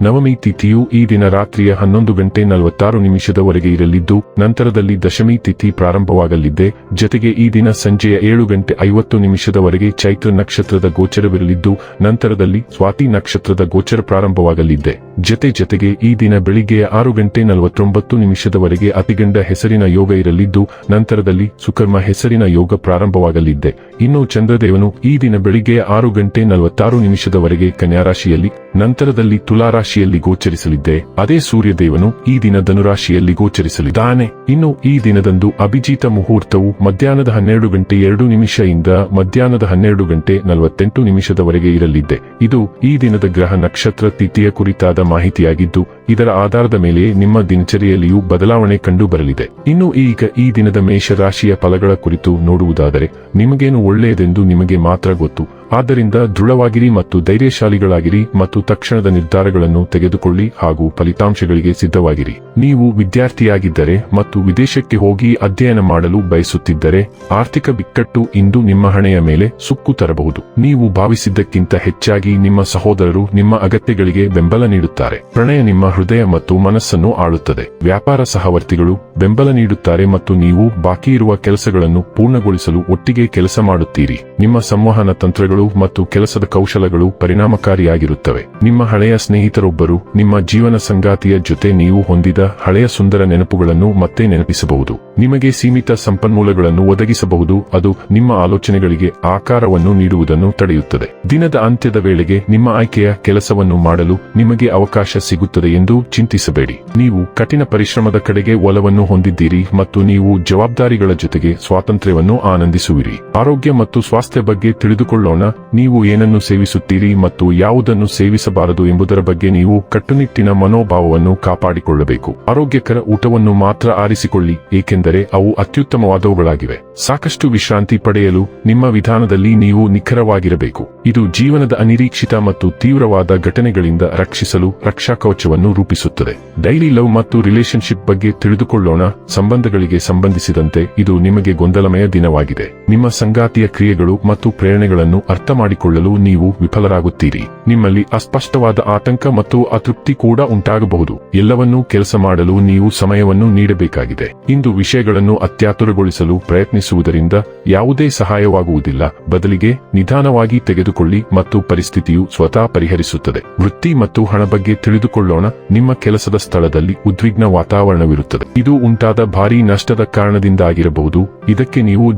ನವಮಿ ತಿಥಿಯು ಈ ದಿನ ರಾತ್ರಿಯ ಹನ್ನೊಂದು ಗಂಟೆ ನಲವತ್ತಾರು ನಿಮಿಷದವರೆಗೆ ಇರಲಿದ್ದು, ನಂತರದಲ್ಲಿ ದಶಮಿ ತಿಥಿ ಪ್ರಾರಂಭವಾಗಲಿದೆ. ಜತೆಗೆ ಈ ದಿನ ಸಂಜೆಯ ಏಳು ಗಂಟೆ ಐವತ್ತು ನಿಮಿಷದವರೆಗೆ ಚೈತ್ರ ನಕ್ಷತ್ರದ ಗೋಚರವಿರಲಿದ್ದು, ನಂತರದಲ್ಲಿ ಸ್ವಾತಿ ನಕ್ಷತ್ರದ ಗೋಚರ ಪ್ರಾರಂಭವಾಗಲಿದೆ. ಜತೆ ಜತೆಗೆ ಈ ದಿನ ಬೆಳಿಗ್ಗೆಯ ಆರು ಗಂಟೆ ನಲವತ್ತೊಂಬತ್ತು ನಿಮಿಷದವರೆಗೆ ಅತಿಗಂಡ ಹೆಸರಿನ ಯೋಗ ಇರಲಿದ್ದು, ನಂತರದಲ್ಲಿ ಸುಕರ್ಮ ಹೆಸರಿನ ಯೋಗ ಪ್ರಾರಂಭವಾಗಲಿದೆ. ಇನ್ನು ಚಂದ್ರದೇವನು ಈ ದಿನ ಬೆಳಿಗ್ಗೆಯ ಆರು ಗಂಟೆ ನಲವತ್ತಾರು ನಿಮಿಷದವರೆಗೆ ಕನ್ಯಾರಾಶಿಯಲ್ಲಿ ನಂತರದಲ್ಲಿ ತುಲಾರಾಶಿಯಲ್ಲಿ ಗೋಚರಿಸಲಿದ್ದೆ. ಅದೇ ಸೂರ್ಯದೇವನು ಈ ದಿನ ಧನುರಾಶಿಯಲ್ಲಿ ಗೋಚರಿಸಲಿದ್ದಾನೆ. ಇನ್ನು ಈ ದಿನದಂದು ಅಭಿಜಿತ ಮುಹೂರ್ತವು ಮಧ್ಯಾಹ್ನದ ಹನ್ನೆರಡು ಗಂಟೆ ಎರಡು ನಿಮಿಷದಿಂದ ಮಧ್ಯಾಹ್ನದ ಹನ್ನೆರಡು ಗಂಟೆ ನಲವತ್ತೆಂಟು ನಿಮಿಷದವರೆಗೆ ಇರಲಿದ್ದೆ. ಇದು ಈ ದಿನದ ಗ್ರಹ ನಕ್ಷತ್ರ ತಿಥಿಯ ಕುರಿತಾದ ಮಾಹಿತಿಯಾಗಿದ್ದು, ಇದರ ಆಧಾರದ ಮೇಲೆ ನಿಮ್ಮ ದಿನಚರಿಯಲ್ಲಿಯೂ ಬದಲಾವಣೆ ಕಂಡು ಬರಲಿದೆ ಇನ್ನು ಈಗ ಈ ದಿನದ ಮೇಷರಾಶಿಯ ಫಲಗಳ ಕುರಿತು ನೋಡುವುದಾದರೆ, ನಿಮಗೇನು ಒಳ್ಳೆಯದೆಂದು ನಿಮಗೆ ಮಾತ್ರ ಗೊತ್ತು. ಆದ್ದರಿಂದ ದೃಢವಾಗಿರಿ ಮತ್ತು ಧೈರ್ಯಶಾಲಿಗಳಾಗಿರಿ ಮತ್ತು ತಕ್ಷಣದ ನಿರ್ಧಾರಗಳನ್ನು ತೆಗೆದುಕೊಳ್ಳಿ ಹಾಗೂ ಫಲಿತಾಂಶಗಳಿಗೆ ಸಿದ್ಧವಾಗಿರಿ. ನೀವು ವಿದ್ಯಾರ್ಥಿಯಾಗಿದ್ದರೆ ಮತ್ತು ವಿದೇಶಕ್ಕೆ ಹೋಗಿ ಅಧ್ಯಯನ ಮಾಡಲು ಬಯಸುತ್ತಿದ್ದರೆ ಆರ್ಥಿಕ ಬಿಕ್ಕಟ್ಟು ಇಂದು ನಿಮ್ಮ ಹಣೆಯ ಮೇಲೆ ಸುಕ್ಕು ತರಬಹುದು. ನೀವು ಭಾವಿಸಿದ್ದಕ್ಕಿಂತ ಹೆಚ್ಚಾಗಿ ನಿಮ್ಮ ಸಹೋದರರು ನಿಮ್ಮ ಅಗತ್ಯಗಳಿಗೆ ಬೆಂಬಲ ನೀಡುತ್ತಾರೆ. ಪ್ರಣಯ ನಿಮ್ಮ ಹೃದಯ ಮತ್ತು ಮನಸ್ಸನ್ನು ಆಳುತ್ತದೆ. ವ್ಯಾಪಾರ ಸಹವರ್ತಿಗಳು ಬೆಂಬಲ ನೀಡುತ್ತಾರೆ ಮತ್ತು ನೀವು ಬಾಕಿ ಇರುವ ಕೆಲಸಗಳನ್ನು ಪೂರ್ಣಗೊಳಿಸಲು ಒಟ್ಟಿಗೆ ಕೆಲಸ ಮಾಡುತ್ತೀರಿ. ನಿಮ್ಮ ಸಂವಹನ ತಂತ್ರಗಳು ಮತ್ತು ಕೆಲಸದ ಕೌಶಲಗಳು ಪರಿಣಾಮಕಾರಿಯಾಗಿರುತ್ತವೆ. ನಿಮ್ಮ ಹಳೆಯ ಸ್ನೇಹಿತರೊಬ್ಬರು, ನಿಮ್ಮ ಜೀವನ ಸಂಗಾತಿಯ ಜೊತೆ ನೀವು ಹೊಂದಿದ ಹಳೆಯ ಸುಂದರ ನೆನಪುಗಳನ್ನು ಮತ್ತೆ ನೆನಪಿಸಬಹುದು. ನಿಮಗೆ ಸೀಮಿತ ಸಂಪನ್ಮೂಲಗಳನ್ನು ಒದಗಿಸಬಹುದು, ಅದು ನಿಮ್ಮ ಆಲೋಚನೆಗಳಿಗೆ ಆಕಾರವನ್ನು ನೀಡುವುದನ್ನು ತಡೆಯುತ್ತದೆ. ದಿನದ ಅಂತ್ಯದ ವೇಳೆಗೆ ನಿಮ್ಮ ಆಯ್ಕೆಯ ಕೆಲಸವನ್ನು ಮಾಡಲು ನಿಮಗೆ ಅವಕಾಶ ಸಿಗುತ್ತದೆ ಎಂದು ಚಿಂತಿಸಬೇಡಿ. ನೀವು ಕಠಿಣ ಪರಿಶ್ರಮದ ಕಡೆಗೆ ಒಲವನ್ನು ಹೊಂದಿದ್ದೀರಿ ಮತ್ತು ನೀವು ಜವಾಬ್ದಾರಿಗಳ ಜೊತೆಗೆ ಸ್ವಾತಂತ್ರ್ಯವನ್ನು ಆನಂದಿಸುವಿರಿ. ಆರೋಗ್ಯ ಮತ್ತು ಸ್ವಾಸ್ಥ್ಯ ಬಗ್ಗೆ ತಿಳಿದುಕೊಳ್ಳೋಣ. ನೀವು ಏನನ್ನು ಸೇವಿಸುತ್ತೀರಿ ಮತ್ತು ಯಾವುದನ್ನು ಸೇವಿಸಬಾರದು ಎಂಬುದರ ಬಗ್ಗೆ ನೀವು ಕಟ್ಟುನಿಟ್ಟಿನ ಮನೋಭಾವವನ್ನು ಕಾಪಾಡಿಕೊಳ್ಳಬೇಕು. ಆರೋಗ್ಯಕರ ಊಟವನ್ನು ಮಾತ್ರ ಆರಿಸಿಕೊಳ್ಳಿ, ಏಕೆಂದರೆ ಅವು ಅತ್ಯುತ್ತಮವಾದವುಗಳಾಗಿವೆ. ಸಾಕಷ್ಟು ವಿಶ್ರಾಂತಿ ಪಡೆಯಲು ನಿಮ್ಮ ವಿಧಾನದಲ್ಲಿ ನೀವು ನಿಖರವಾಗಿರಬೇಕು. ಇದು ಜೀವನದ ಅನಿರೀಕ್ಷಿತ ಮತ್ತು ತೀವ್ರವಾದ ಘಟನೆಗಳಿಂದ ರಕ್ಷಿಸಲು ರಕ್ಷಾ ಕವಚವನ್ನು ರೂಪಿಸುತ್ತದೆ. ಡೈಲಿ ಲವ್ ಮತ್ತು ರಿಲೇಶನ್ಶಿಪ್ ಬಗ್ಗೆ ತಿಳಿದುಕೊಳ್ಳೋಣ. ಸಂಬಂಧಗಳಿಗೆ ಸಂಬಂಧಿಸಿದಂತೆ ಇದು ನಿಮಗೆ ಗೊಂದಲಮಯ ದಿನವಾಗಿದೆ. ನಿಮ್ಮ ಸಂಗಾತಿಯ ಕ್ರಿಯೆಗಳು ಮತ್ತು ಪ್ರೇರಣೆಗಳನ್ನು ಅರ್ಥ ಮಾಡಿಕೊಳ್ಳಲು ನೀವು ವಿಫಲರಾಗುತ್ತೀರಿ. ನಿಮ್ಮಲ್ಲಿ ಅಸ್ಪಷ್ಟವಾದ ಆತಂಕ ಮತ್ತು ಅತೃಪ್ತಿ ಕೂಡ ಉಂಟಾಗಬಹುದು. ಎಲ್ಲವನ್ನೂ ಕೆಲಸ ಮಾಡಲು ನೀವು ಸಮಯವನ್ನು ನೀಡಬೇಕಾಗಿದೆ. ಇಂದು ವಿಷಯಗಳನ್ನು ಅತ್ಯಾತುರಗೊಳಿಸಲು ಪ್ರಯತ್ನಿಸುವುದರಿಂದ ಯಾವುದೇ ಸಹಾಯವಾಗುವುದಿಲ್ಲ. ಬದಲಿಗೆ ನಿಧಾನವಾಗಿ ತೆಗೆದುಕೊಳ್ಳಿ ಮತ್ತು ಪರಿಸ್ಥಿತಿಯು ಸ್ವತಃ ಪರಿಹರಿಸುತ್ತದೆ. ವೃತ್ತಿ ಮತ್ತು ಹಣ ಬಗ್ಗೆ ತಿಳಿದುಕೊಳ್ಳೋಣ. ನಿಮ್ಮ ಕೆಲಸದ ಸ್ಥಳದಲ್ಲಿ ಉದ್ವಿಗ್ನ ವಾತಾವರಣವಿರುತ್ತದೆ. ಇದು ಉಂಟಾದ ಭಾರೀ ನಷ್ಟದ ಕಾರಣದಿಂದಾಗಿರಬಹುದು. ಇದಕ್ಕೆ ನೀವು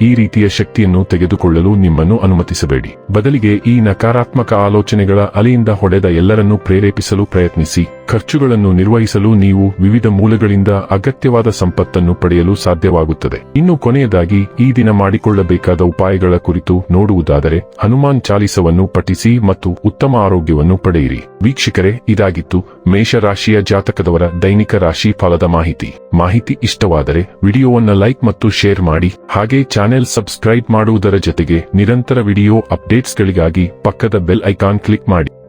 ಈ ರೀತಿಯ ಶಕ್ತಿಯನ್ನು ತೆಗೆದುಕೊಳ್ಳಲು ನಿಮ್ಮನ್ನು ಅನುಮತಿಸಬೇಡಿ. ಬದಲಿಗೆ ಈ ನಕಾರಾತ್ಮಕ ಆಲೋಚನೆಗಳ ಅಲೆಯಿಂದ ಹೊಡೆದ ಎಲ್ಲರನ್ನೂ ಪ್ರೇರೇಪಿಸಲು ಪ್ರಯತ್ನಿಸಿ. ಖರ್ಚುಗಳನ್ನು ನಿರ್ವಹಿಸಲು ನೀವು ವಿವಿಧ ಮೂಲಗಳಿಂದ ಅಗತ್ಯವಾದ ಸಂಪತ್ತನ್ನು ಪಡೆಯಲು ಸಾಧ್ಯವಾಗುತ್ತದೆ. ಇನ್ನು ಕೊನೆಯದಾಗಿ, ಈ ದಿನ ಮಾಡಿಕೊಳ್ಳಬೇಕಾದ ಉಪಾಯಗಳ ಕುರಿತು ನೋಡುವುದಾದರೆ, ಹನುಮಾನ್ ಚಾಲಿಸವನ್ನು ಪಠಿಸಿ ಮತ್ತು ಉತ್ತಮ ಆರೋಗ್ಯವನ್ನು ಪಡೆಯಿರಿ. ವೀಕ್ಷಕರೇ, ಇದಾಗಿತ್ತು ಮೇಷರಾಶಿಯ ಜಾತಕದವರ ದೈನಿಕ ರಾಶಿ ಫಲದ ಮಾಹಿತಿ. ಮಾಹಿತಿ ಇಷ್ಟವಾದರೆ, ವಿಡಿಯೋವನ್ನ ಲೈಕ್ ಮತ್ತು ಶೇರ್ ಮಾಡಿ, ಹಾಗೆ ಚಾನೆಲ್ ಸಬ್ಸ್ಕ್ರೈಬ್ ಮಾಡುವುದರ ಜೊತೆಗೆ ನಿರಂತರ ವಿಡಿಯೋ ಅಪ್ಡೇಟ್ಸ್ಗಳಿಗಾಗಿ ಪಕ್ಕದ ಬೆಲ್ ಐಕಾನ್ ಕ್ಲಿಕ್ ಮಾಡಿ.